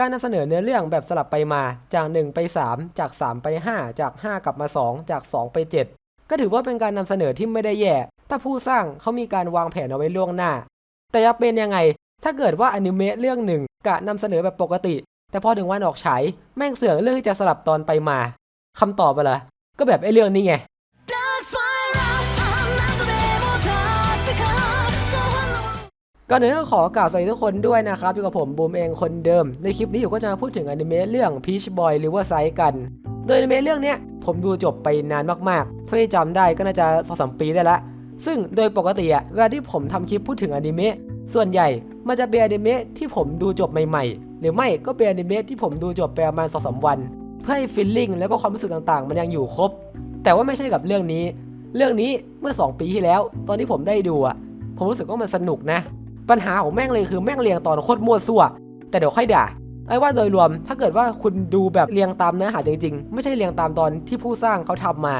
การนำเสนอเนื้อเรื่องแบบสลับไปมาจาก 1 ไป 3 จาก 3 ไป 5 จาก 5 กลับมา 2 จาก 2 ไป 7 ก็ถือว่าเป็นการนำเสนอที่ไม่ได้แย่ ถ้าผู้สร้างเขามีการวางแผนเอาไว้ล่วงหน้า แต่จะเป็นยังไง ถ้าเกิดว่าอนิเมะเรื่องหนึ่งกะนำเสนอแบบปกติ แต่พอถึงวันออกฉายแม่งเสือกเรื่องที่จะสลับตอนไปมาคำตอบไปละก็แบบไอ้เรื่องนี้ไง ก่อนอื่นก็ขอกล่าวสวัสดีทุกคนด้วยนะครับอยู่กับผมบูมเองคนเดิม ในคลิปนี้อยู่ก็จะมาพูดถึงอนิเมะเรื่อง Peach Boy Riverside กัน โดยอนิเมะเรื่องนี้ผมดูจบไปนานมากๆถ้าที่จำได้ก็น่าจะสองสามปีได้ละ ซึ่งโดยปกติอะเวลาที่ผมทำคลิปพูดถึงอนิเมะส่วนใหญ่มันจะเป็นอนิเมะที่ผมดูจบใหม่ๆ หรือไม่ก็เป็นอนิเมะที่ผมดูจบไปประมาณสองสามวัน เพื่อให้ฟีลลิ่งแล้วก็ความรู้สึกต่างๆ มันยังอยู่ครบ แต่ว่าไม่ใช่กับเรื่องนี้ เรื่องนี้เมื่อ 2 ปีที่แล้ว ตอนที่ผมได้ดูอะผมรู้สึกว่ามันสนุกนะ ปัญหาของแม่งเลยคือแม่งเรียงตอนโคตรมั่วซั่ว แต่เดี๋ยวค่อยด่าไอ้ว่าโดยรวมถ้าเกิดว่าคุณดูแบบเรียงตามเนื้อหาจริงๆ ไม่ใช่เรียงตามตอนที่ผู้สร้างเขาทำมา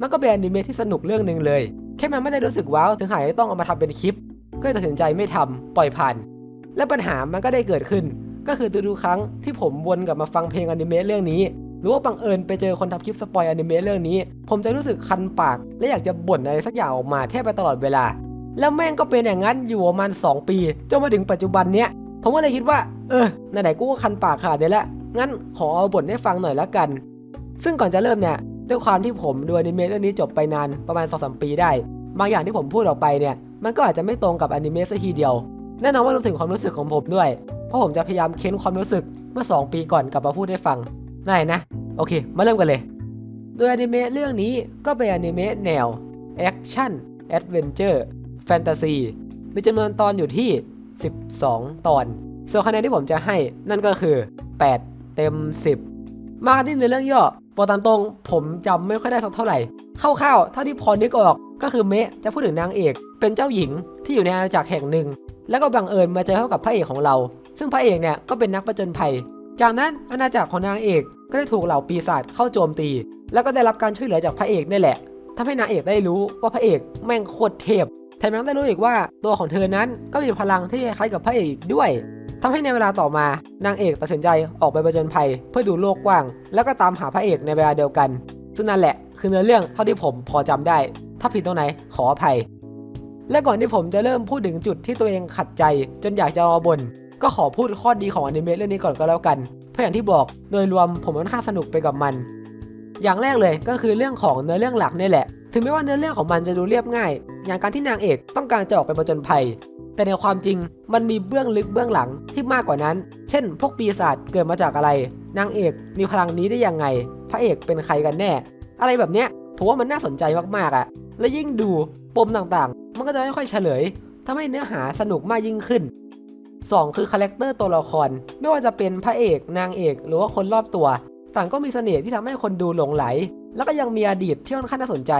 มันก็เป็นอนิเมะที่สนุกเรื่องหนึ่งเลย แค่มันไม่ได้รู้สึกว้าวถึงหายต้องเอามาทำเป็นคลิป ก็เลยตัดสินใจไม่ทำปล่อยผ่าน และปัญหามันก็ได้เกิดขึ้น ก็คือทุกครั้งที่ผมวนกลับมาฟังเพลงอนิเมะเรื่องนี้ หรือว่าบังเอิญไปเจอคนทำคลิปสปอยอนิเมะเรื่องนี้ ผมจะรู้สึกคันปาก และอยากจะบ่นอะไรสักอย่างออกมาแทบไปตลอดเวลา แล้วแม่งก็เป็นอย่างนั้นอยู่ประมาณ 2 ปี จนมาถึงปัจจุบันเนี้ย ผมก็เลยคิดว่า เออไหนๆกูก็คันปากขาดนี้แล้วงั้นขอเอาบทให้ฟังหน่อยละกัน ซึ่งก่อนจะเริ่มเนี่ย ด้วยความที่ผมดูอนิเมะเรื่องนี้จบไปนานประมาณ 2-3 ปีได้ บางอย่างที่ผมพูดออกไปเนี่ย มันก็อาจจะไม่ตรงกับอนิเมะซะทีเดียว แน่นอนว่ารวมถึงความรู้สึกของผมด้วย เพราะผมจะพยายามเค้นความรู้สึกเมื่อ 2 ปีก่อนกลับมาพูดให้ฟังได้นะ โอเค มาเริ่มกันเลย โดยอนิเมะเรื่องนี้ก็เป็นอนิเมะแนวแอคชั่นแอดเวนเจอร์ ฟนตาซีมีจำนวนตอนอยู่ที่ 12 ตอน ส่วนคะแนนที่ผมจะให้นั่นก็คือ 8 เต็ม 10 มากันที่เนื้อเรื่องย่อปอตามตรงผมจำไม่ค่อยได้สักเท่าไหร่คร่าวๆเท่าที่พอนึกออกก็คือเมะจะพูดถึงนางเอก เป็นเจ้าหญิงที่อยู่ในอาณาจักรแห่งหนึ่ง แล้วก็บังเอิญมาเจอเข้ากับพระเอกของเรา ซึ่งพระเอกเนี่ยก็เป็นนักประจนภัย จากนั้นอาณาจักรของนางเอกก็ได้ถูกเหล่าปีศาจเข้าโจมตี แล้วก็ได้รับการช่วยเหลือจากพระเอกนี่แหละทำให้นางเอกได้รู้ว่าพระเอกแม่งโคตรเทพ แถมยังได้รู้อีกว่าตัวของเธอนั้นก็มีพลังที่คล้ายกับพระเอกด้วยทำให้ในเวลาต่อมานางเอกตัดสินใจออกไปประจนภัย เพื่อดูโลกกว้าง แล้วก็ตามหาพระเอกในเวลาเดียวกัน ซึ่งนั่นแหละคือเนื้อเรื่องเท่าที่ผมพอจำได้ ถ้าผิดตรงไหนขออภัย และก่อนที่ผมจะเริ่มพูดถึงจุดที่ตัวเองขัดใจ จนอยากจะมาบ่นก็ขอพูดข้อดีของอนิเมะเรื่องนี้ก่อนก็แล้วกัน เพราะอย่างที่บอกโดยรวมผมค่อนข้างสนุกไปกับมัน อย่างแรกเลยก็คือเรื่องของเนื้อเรื่องหลักนี่แหละ ถึงแม้ว่าเนื้อเรื่องของมันจะดูเรียบง่าย อย่างการที่นางเอกต้องการจะออกไปผจญภัย แต่ในความจริงมันมีเบื้องลึกเบื้องหลังที่มากกว่านั้น เช่น พวกปีศาจเกิดมาจากอะไร นางเอกมีพลังนี้ได้ยังไง พระเอกเป็นใครกันแน่ อะไรแบบเนี้ยผมว่ามันน่าสนใจมากๆอะและยิ่งดูปมต่างๆ มันก็จะไม่ค่อยเฉลยทำให้เนื้อหาสนุกมากยิ่งขึ้น 2 คือคาแรคเตอร์ตัวละคร ไม่ว่าจะเป็นพระเอก นางเอก หรือว่าคนรอบตัว ต่างก็มีเสน่ห์ที่ทำให้คนดูหลงไหล แล้วก็ยังมีอดีตที่ค่อนข้างน่าสนใจ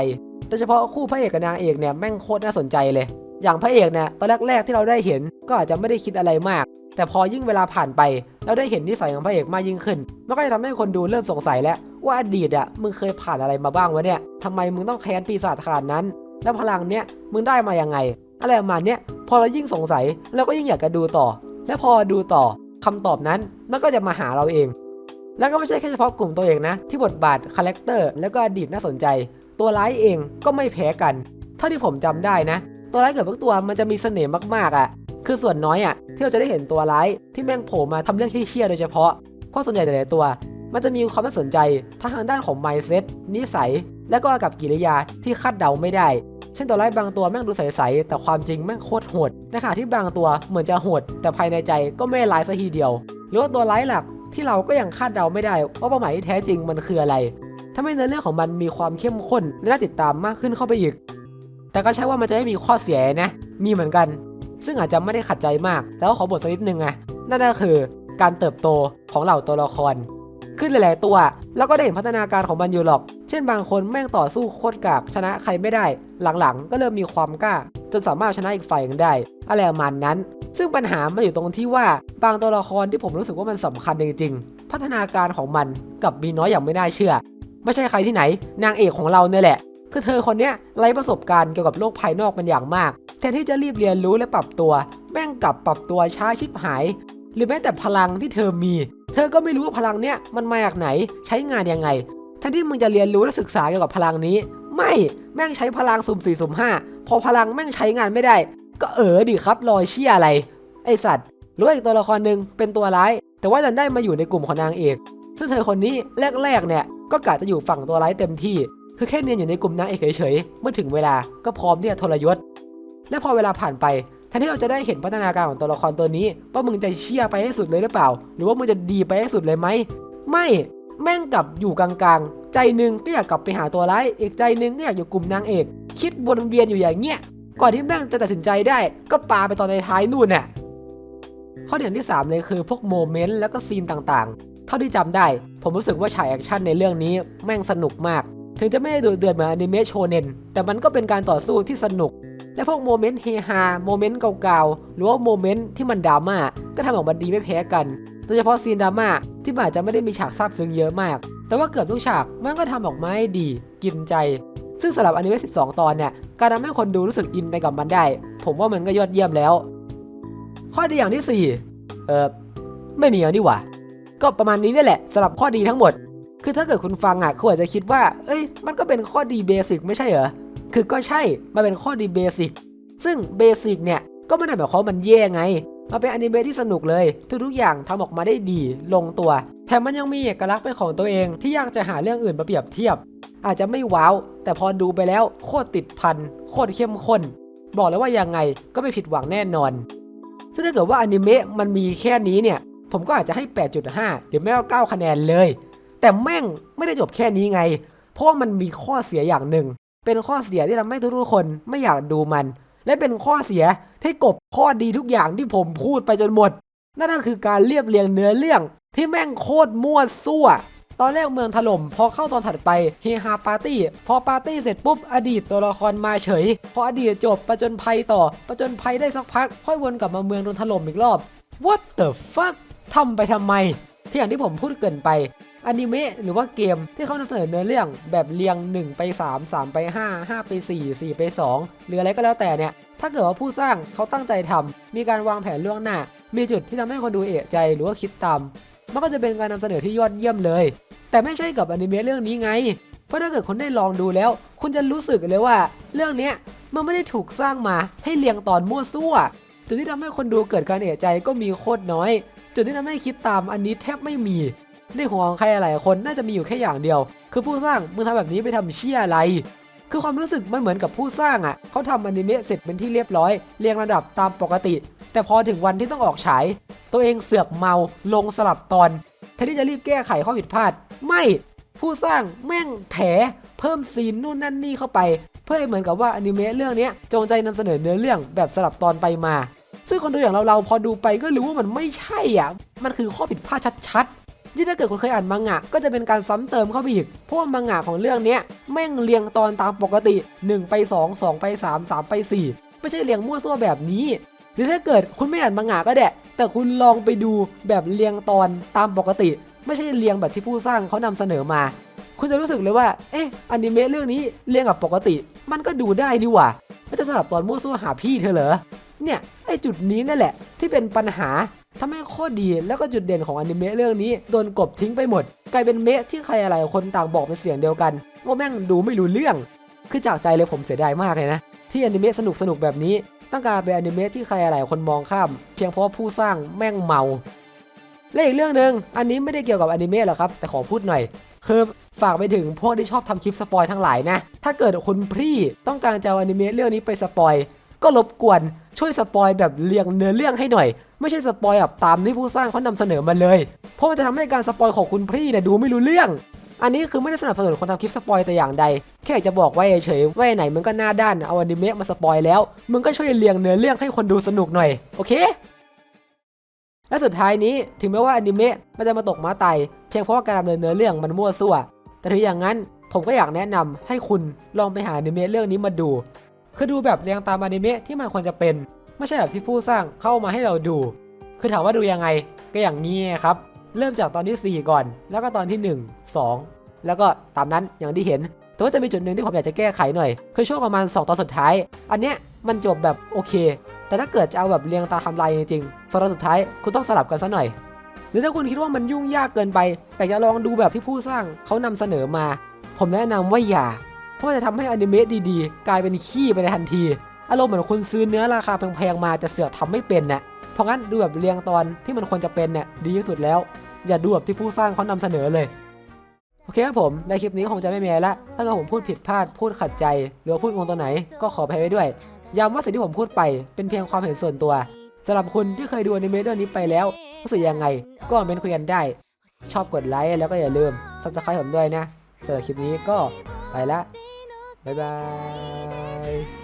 โดยเฉพาะคู่พระเอกกับนางเอกเนี่ยแม่งโคตรน่าสนใจเลย อย่างพระเอกเนี่ยตอนแรกๆที่เราได้เห็นก็อาจจะไม่ได้คิดอะไรมาก แต่พอยิ่งเวลาผ่านไป เราได้เห็นนิสัยของพระเอกมากยิ่งขึ้น มันก็จะทำให้คนดูเริ่มสงสัยแล้วว่าอดีตอะมึงเคยผ่านอะไรมาบ้างวะเนี่ยทำไมมึงต้องแค้นปีศาจขนาดนั้น แล้วพลังเนี้ยมึงได้มายังไง อะไรประมาณเนี้ยพอเรายิ่งสงสัยเราก็ยิ่งอยากจะดูต่อ และพอดูต่อคำตอบนั้นมันก็จะมาหาเราเอง แล้วก็ไม่ใช่แค่เฉพาะกลุ่มตัวเองนะ ที่บทบาทคาแรคเตอร์แล้วก็อดีตน่าสนใจ ตัวร้ายเองก็ไม่แพ้กัน เท่าที่ผมจำได้นะ ตัวร้ายเกือบทุกตัวมันจะมีเสน่ห์มากๆอะ่ะ คือส่วนน้อยอะ่ะที่เราจะได้เห็นตัวร้ายที่แม่งโผล่มาทำเรื่องที่เชี่ยโดยเฉพาะเพราะส่วนใหญ่แต่ละตัว มันจะมีความน่าสนใจทั้งทางด้านของ mindset นิสัย และก็กับกิริยาที่คาดเดาไม่ได้ เช่นตัวร้ายบางตัวแม่งดูใสๆแต่ความจริงแม่งโคตรโหดในขณะที่บางตัวเหมือนจะโหด แต่ภายในใจก็ไม่ร้ายซะทีเดียว หรือว่าตัวร้ายหลัก ที่เราก็ยังคาดเดาไม่ได้ว่าเป้าหมายที่แท้จริงมันคืออะไรทำให้เนื้อเรื่องของมันมีความเข้มข้นและน่าติดตามมากขึ้นเข้าไปอีก แต่ก็ใช่ว่ามันจะไม่มีข้อเสียนะ มีเหมือนกัน ซึ่งอาจจะไม่ได้ขัดใจมาก แต่ว่าขอบทสักนิดนึงไงนั่นก็คือการเติบโตของเหล่าตัวละคร ขึ้นหลาย ๆ ตัว แล้วก็ได้เห็นพัฒนาการของมันอยู่หรอก เช่นบางคนแม่งต่อสู้โคตรกากชนะใครไม่ได้ หลัง ๆ ก็เริ่มมีความกล้า จนสามารถชนะอีกฝ่ายหนึ่งได้ อะไรประมาณนั้น ซึ่งปัญหามันอยู่ตรงที่ว่าบางตัวละครที่ผมรู้สึกว่ามันสำคัญจริงๆ พัฒนาการของมันกับมีน้อยอย่างไม่น่าเชื่อ ไม่ใช่ใครที่ไหน นางเอกของเราเนี่ยแหละ คือเธอคนนี้ไร้ประสบการณ์เกี่ยวกับโลกภายนอกเป็นอย่างมาก แทนที่จะรีบเรียนรู้และปรับตัว แม่งกลับปรับตัวช้าชิบหาย หรือแม้แต่พลังที่เธอมี เธอก็ไม่รู้ว่าพลังเนี้ยมันมาจากไหนใช้งานยังไงแทนที่มึงจะเรียนรู้และศึกษาเกี่ยวกับพลังนี้ ไม่แม่งใช้พลังสุ่มสี่สุ่มห้า พอพลังแม่งใช้งานไม่ได้ ก็เออดิครับรอยเชี่ยอะไร ไอสัตว์ หรือว่าอีกตัวละครหนึ่งเป็นตัวร้าย แต่ว่าดันได้มาอยู่ในกลุ่มของนางเอก ซึ่งเธอคนนี้แรกๆเนี่ยก็กะจะอยู่ฝั่งตัวร้ายเต็มที่คือแค่เนียนอยู่ในกลุ่มนางเอกเฉยๆเมื่อถึงเวลาก็พร้อมที่จะทรยศ และพอเวลาผ่านไปแทนที่เราจะได้เห็นพัฒนาการของตัวละครตัวนี้ว่ามึงจะเชี่ยไปให้สุดเลยหรือเปล่า หรือว่ามึงจะดีไปให้สุดเลยไหมไม่แม่งกลับอยู่กลางๆ ใจหนึ่งก็อยากกลับไปหาตัวร้ายอีกใจหนึ่งก็อยากอยู่กลุ่มนางเอก คิดวนเวียนอยู่อย่างเงี้ย ก่อนที่แม่งจะตัดสินใจได้ ก็ปาไปตอนในท้ายนู่นน่ะ ข้อเด่นที่ 3 เลยคือพวกโมเมนต์แล้วก็ซีนต่างๆ เท่าที่จำได้ ผมรู้สึกว่าฉากแอคชั่นในเรื่องนี้แม่งสนุกมาก ถึงจะไม่ได้ดุเดือดเหมือนอนิเมะโชเนน แต่มันก็เป็นการต่อสู้ที่สนุก และพวกโมเมนต์เฮฮา โมเมนต์เก่าๆ หรือว่าโมเมนต์ที่มันดราม่า ก็ทำออกมาดีไม่แพ้กัน โดยเฉพาะซีนดราม่าที่อาจจะไม่ได้มีฉากซาบซึ้งเยอะมาก แต่ว่าเกือบทุกฉากมันก็ทำออกมาให้ดี กินใจ ซึ่งสำหรับอนิเมะ12 ตอนเนี่ยการทำให้คนดูรู้สึกอินไปกับมันได้ ผมว่ามันก็ยอดเยี่ยมแล้ว ข้อดีอย่างที่4เออไม่มีแล้วนี่หว่าก็ประมาณนี้นี่แหละสำหรับข้อดีทั้งหมด คือถ้าเกิดคุณฟังอะคุณอาจจะคิดว่า เอ้ย มันก็เป็นข้อดีเบสิกไม่ใช่เหรอ คือก็ใช่ มันเป็นข้อดีเบสิก ซึ่งเบสิกเนี่ยก็ไม่ได้หมายความว่ามันแย่ไง มันเป็นอนิเมะที่สนุกเลย ทุกๆอย่างทำออกมาได้ดี ลงตัว แถมมันยังมีเอกลักษณ์เป็นของตัวเองที่ยากจะหาเรื่องอื่นมาเปรียบเทียบ อาจจะไม่ว้าว แต่พอดูไปแล้วโคตรติดพันโคตรเข้มข้น บอกเลยว่ายังไงก็ไม่ผิดหวังแน่นอน ซึ่งถ้าเกิดว่าอนิเมะมันมีแค่นี้เนี่ย ผมก็อาจจะให้ 8.5 หรือไม่ก็9คะแนนเลย แต่แม่งไม่ได้จบแค่นี้ไง เพราะว่ามันมีข้อเสียอย่างหนึ่ง เป็นข้อเสียที่ทำให้ทุกๆคนไม่อยากดูมัน และเป็นข้อเสียที่กบข้อดีทุกอย่างที่ผมพูดไปจนหมด นั่นก็คือการเรียบเรียงเนื้อเรื่องที่แม่งโคตรมั่วซั่ว ตอนแรกเมืองถล่ม พอเข้าตอนถัดไปเฮฮาปาร์ตี้ พอปาร์ตี้เสร็จปุ๊บอดีตตัวละครมาเฉย พออดีตจบประจนภัยต่อประจนภัยได้สักพัก ค่อยวนกลับมาเมืองโดนถล่มอีกรอบ What the fuck ทำไปทำไม ที่อย่างที่ผมพูดเกินไปอนิเมะหรือว่าเกมที่เขานำเสนอเนื้อเรื่องแบบเรียง 1 ไป 3 3 ไป 5 5 ไป 4 4 ไป 2 หรืออะไรก็แล้วแต่เนี่ย ถ้าเกิดว่าผู้สร้างเขาตั้งใจทำมีการวางแผนล่วงหน้า มีจุดที่ทำให้คนดูเอะใจหรือว่าคิดตาม มันก็จะเป็นการนำเสนอที่ยอดเยี่ยมเลย แต่ไม่ใช่กับอนิเมะเรื่องนี้ไง เพราะถ้าเกิดคุณได้ลองดูแล้ว คุณจะรู้สึกเลยว่า เรื่องเนี้ยมันไม่ได้ถูกสร้างมาให้เรียงตอนมั่วซั่ว จุดที่ทำให้คนดูเกิดการเอะใจก็มีโคตรน้อย จุดที่ทำให้คิดตามอันนี้แทบไม่มี ในหัวของใครหลายคนน่าจะมีอยู่แค่อย่างเดียว คือผู้สร้างมึงทำแบบนี้ไปทำเชี่ยอะไร คือความรู้สึกมันเหมือนกับผู้สร้างอะเขาทำอนิเมะเสร็จเป็นที่เรียบร้อย เรียงระดับตามปกติ แต่พอถึงวันที่ต้องออกฉาย ตัวเองเสือกเมาลงสลับตอนแทนที่จะรีบแก้ไขข้อผิดพลาด ไม่ผู้สร้างแม่งแถเพิ่มซีนนู่นนั่นนี่เข้าไป เพื่อให้เหมือนกับว่าอนิเมะเรื่องนี้จงใจนำเสนอเนื้อเรื่องแบบสลับตอนไปมา ซึ่งคนดูอย่างเราๆพอดูไปก็รู้ว่ามันไม่ใช่อะมันคือข้อผิดพลาดชัดๆยิ่งถ้าเกิดคนเคยอ่านมังงะก็จะเป็นการซ้ำเติมเข้าไปอีกเพราะว่ามังงะของเรื่องนี้แม่งเรียงตอนตามปกติ 1 ไป 2 2 ไป 3 3 ไป 4 ไม่ใช่เรียงมั่วซั่วแบบนี้ หรือถ้าเกิดคุณไม่อ่านมังงะก็ได้แต่คุณลองไปดูแบบเรียงตอนตามปกติ ไม่ใช่เรียงแบบที่ผู้สร้างเขานำเสนอมา คุณจะรู้สึกเลยว่า เอ๊ะอนิเมะเรื่องนี้เรียงกับปกติ มันก็ดูได้ดีว่าแล้วจะสลับตอนมั่วซั่วหาพี่เธอเหรอ เนี่ยไอจุดนี้นั่นแหละ ที่เป็นปัญหาทำให้ข้อดีแล้วก็จุดเด่นของอนิเมะเรื่องนี้โดนกบทิ้งไปหมด กลายเป็นเมะที่ใครหลายคนต่างบอกเป็นเสียงเดียวกันว่าแม่งดูไม่รู้เรื่อง คือจากใจเลยผมเสียดายมากเลยนะ ที่อนิเมะสนุกสนุกๆแบบนี้ต้องการเป็นอนิเมะที่ใครหลายคนมองข้าม เพียงเพราะผู้สร้างแม่งเมา และอีกเรื่องหนึ่งอันนี้ไม่ได้เกี่ยวกับอนิเมะหรอกครับ แต่ขอพูดหน่อย คือฝากไปถึงพวกที่ชอบทำคลิปสปอยทั้งหลายนะ ถ้าเกิดคุณพี่ต้องการจะอนิเมะเรื่องนี้ไปสปอย ก็รบกวนช่วยสปอยแบบเรียงเนื้อเรื่องให้หน่อย ไม่ใช่สปอยแบบตามที่ผู้สร้างเขานำเสนอมาเลย เพราะมันจะทำให้การสปอยของคุณพี่เนี่ยดูไม่รู้เรื่อง อันนี้คือไม่ได้สนับสนุนคนทำคลิปสปอยแต่อย่างใด แค่จะบอกไว้เฉยว่าไหนมึงก็หน้าด้านเอาอนิเมะมาสปอยแล้ว มึงก็ช่วยเรียงเนื้อเรื่องให้คนดูสนุกหน่อย โอเค และสุดท้ายนี้ถึงแม้ว่าอนิเมะมันจะมาตกม้าไตเพียงเพราะว่าการดำเนินเนื้อเรื่องมันมั่วซั่ว แต่ถึงอย่างนั้นผมก็อยากแนะนำให้คุณลองไปหาอนิเมะเรื่องนี้มาดู คือดูแบบเรียงตามอนิเมะที่มันควรจะเป็น ไม่ใช่แบบที่ผู้สร้างเข้ามาให้เราดู คือถามว่าดูยังไงก็อย่างนี้ครับ เริ่มจากตอนที่ 4 ก่อน แล้วก็ตอนที่ 1 2 แล้วก็ตามนั้นอย่างที่เห็น แต่ว่าจะมีจุดหนึ่งที่ผมอยากจะแก้ไขหน่อย คือช่วงประมาณ 2 ตอนสุดท้าย อันเนี้ย มันจบแบบโอเค แต่ถ้าเกิดจะเอาแบบเรียงตามทำลายจริงๆสำหรับสุดท้ายคุณต้องสลับกันซะหน่อย หรือถ้าคุณคิดว่ามันยุ่งยากเกินไปแต่จะลองดูแบบที่ผู้สร้างเขานำเสนอมา ผมแนะนำว่าอย่า เพราะมันจะทำให้อนิเมะดีๆ กลายเป็นขี้ไปในทันที อารมณ์เหมือนคุณซื้อเนื้อราคาแพงๆมาแต่เสือกทำไม่เป็นน่ะเพราะงั้นดูแบบเรียงตอนที่มันควรจะเป็นเนี่ยดีที่สุดแล้ว อย่าดูแบบที่ผู้สร้างเขานำเสนอเลยโอเคครับผม ในคลิปนี้คงจะไม่มีอะไรละ ถ้าเกิดผมพูดผิดพลาด พูดขัดใจ หรือพูดงงตัวไหน ก็ขออภัยไว้ด้วย ย้ำว่าสิ่งที่ผมพูดไปเป็นเพียงความเห็นส่วนตัวสำหรับคุณที่เคยดูอนิเมะเรื่องนี้ไปแล้วรู้สึกยังไง ก็คอมเมนต์คุยกันได้ ชอบกดไลค์แล้วก็อย่าลืมซับสไครต์ผมด้วยนะสำหรับคลิปนี้ก็ไปละบ๊ายบาย